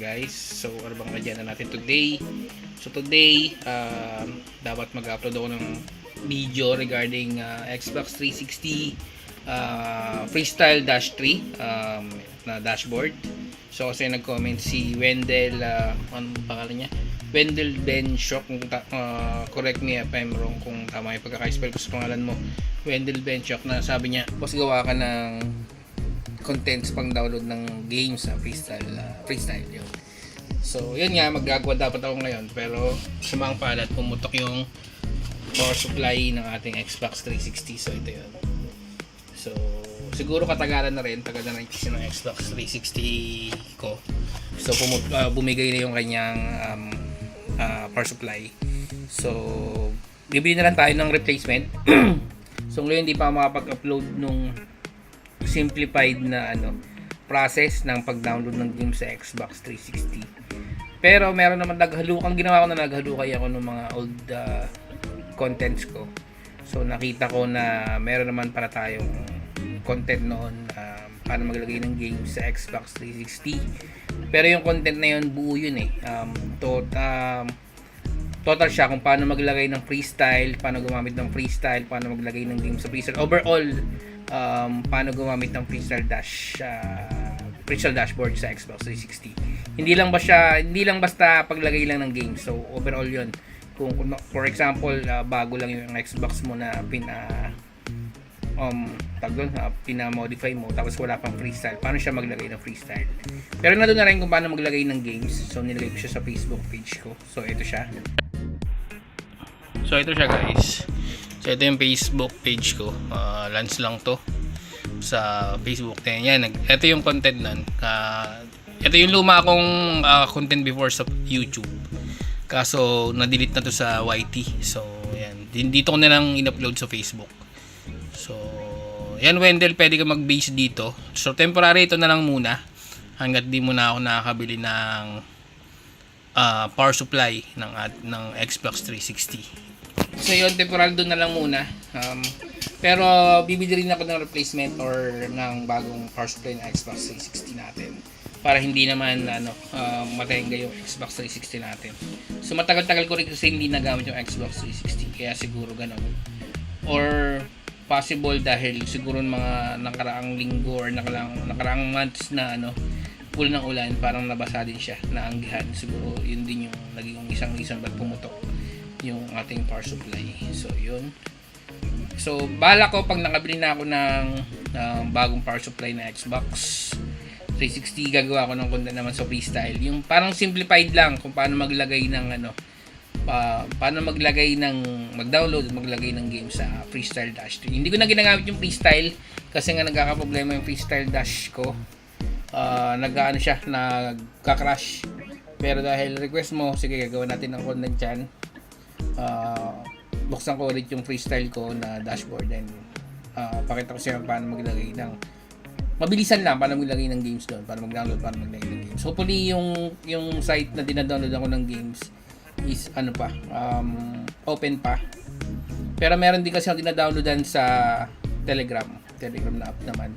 guys? So, ano bang agenda natin today? So, today, um, dapat mag-upload ako ng video regarding uh, Xbox 360 uh, Freestyle Dash 3 um, na dashboard. So, kasi nag-comment si Wendell, uh, ano pangalan niya? Wendell Ben Shock, kung uh, correct me if I'm wrong kung tama yung pagkaka-spell ko sa pangalan mo. Wendell Ben Shock na sabi niya, boss gawa ka ng contents pang download ng games na freestyle uh, freestyle yun. So, yun nga, maggagawa dapat ako ngayon. Pero, sumang palad, pumutok yung power supply ng ating Xbox 360. So, ito yun. So, siguro katagalan na rin. Tagal na rin kasi ng Xbox 360 ko. So, pumut uh, bumigay na yung kanyang um, uh, power supply. So, bibili na lang tayo ng replacement. so, ngayon hindi pa makapag-upload nung simplified na ano process ng pag-download ng game sa Xbox 360. Pero meron naman naghalukang ginawa ko na naghalukay ako ng mga old uh, contents ko. So nakita ko na meron naman para tayong content noon um, paano maglagay ng game sa Xbox 360. Pero yung content na yun buo yun eh. Um, to, um, total siya kung paano maglagay ng freestyle, paano gumamit ng freestyle, paano maglagay ng game sa freestyle. Overall, um, paano gumamit ng freestyle dash uh, freestyle dashboard sa Xbox 360. Hindi lang ba siya, hindi lang basta paglagay lang ng game. So overall 'yon. Kung for example, uh, bago lang yung Xbox mo na pina um tag doon, uh, pina-modify mo tapos wala pang freestyle. Paano siya maglagay ng freestyle? Pero nandun na rin kung paano maglagay ng games. So nilagay ko siya sa Facebook page ko. So ito siya. So ito siya guys. So ito yung Facebook page ko. Uh, Lance lang to sa Facebook. Yan. Nag- Ito yung content nun. Ah, ito yung luma kong ah, content before sa YouTube. Kaso na-delete na to sa YT. So yan. Dito ko na lang in-upload sa Facebook. So yan Wendell, pwede ka mag-base dito. So temporary ito na lang muna. Hanggat di mo na ako nakakabili ng ah, power supply ng ng Xbox 360. So yun, temporal doon na lang muna. Um, pero bibili rin ako ng replacement or ng bagong power supply ng Xbox 360 natin. Para hindi naman ano, um, matahinga yung Xbox 360 natin. So matagal-tagal ko rin kasi hindi nagamit yung Xbox 360. Kaya siguro ganun. Or possible dahil siguro mga nakaraang linggo or nakaraang, nakaraang months na ano, full ng ulan, parang nabasa din siya, naanggihan. Siguro yun din yung naging isang reason ba't pumutok yung ating power supply. So, yun. So, bala ko pag nakabili na ako ng ng bagong power supply na Xbox 360, gagawa ko ng content naman sa freestyle. Yung parang simplified lang kung paano maglagay ng ano, pa, paano maglagay ng mag-download, maglagay ng game sa Freestyle Dash 3. Hindi ko na ginagamit yung Freestyle kasi nga nagkakaproblema yung Freestyle Dash ko. Uh, nag-ano siya, nagka-crash. Pero dahil request mo, sige gagawin natin ng content dyan. Uh, buksan ko ulit yung freestyle ko na dashboard and uh, pakita ko siya paano maglagay ng mabilisan lang paano maglagay ng games doon para mag-download paano maglagay ng games. Hopefully yung yung site na dinadownload ako ng games is ano pa um, open pa. Pero meron din kasi ako dinadownloadan sa telegram telegram na app naman.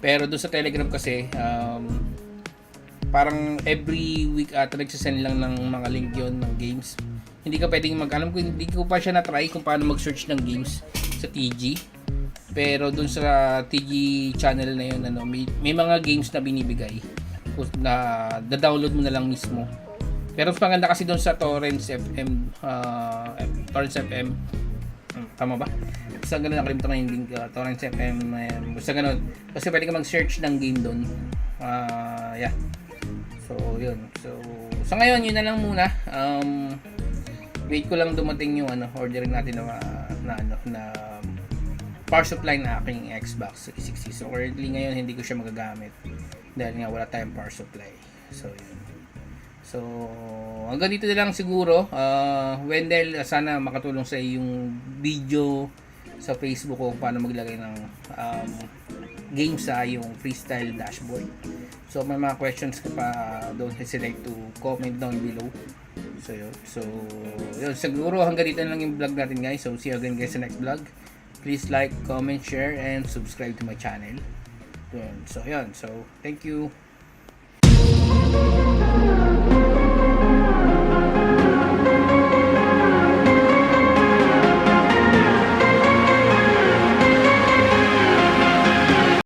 Pero doon sa telegram kasi um, parang every week ata nagsasend lang ng mga link yon ng games hindi ka pwedeng mag alam ko hindi ko pa siya na try kung paano mag-search ng games sa TG pero dun sa TG channel na yun ano may, may mga games na binibigay na da-download mo na lang mismo. Pero maganda kasi doon sa Torrents FM uh, Torrents FM Hmm, tama ba? Basta ganun nakalimutan ko yung link uh, Torrents FM um, basta ganun. Kasi pwede ka mag-search ng game doon Ah, yeah. So yun. So sa ngayon yun na lang muna. Um, wait ko lang dumating yung ano, ordering natin na, na ano, na power supply na aking Xbox 360. So currently ngayon hindi ko siya magagamit dahil nga wala tayong power supply. So yun. So hanggang dito na lang siguro. Uh, Wendell, sana makatulong sa yung video sa Facebook kung paano maglagay ng um, game sa yung freestyle dashboard. So may mga questions ka pa, don't hesitate to comment down below sa'yo. So, yun, siguro hanggang dito na lang yung vlog natin guys. So, see you again guys sa next vlog. Please like, comment, share, and subscribe to my channel. Yun. So, yun. So, thank you.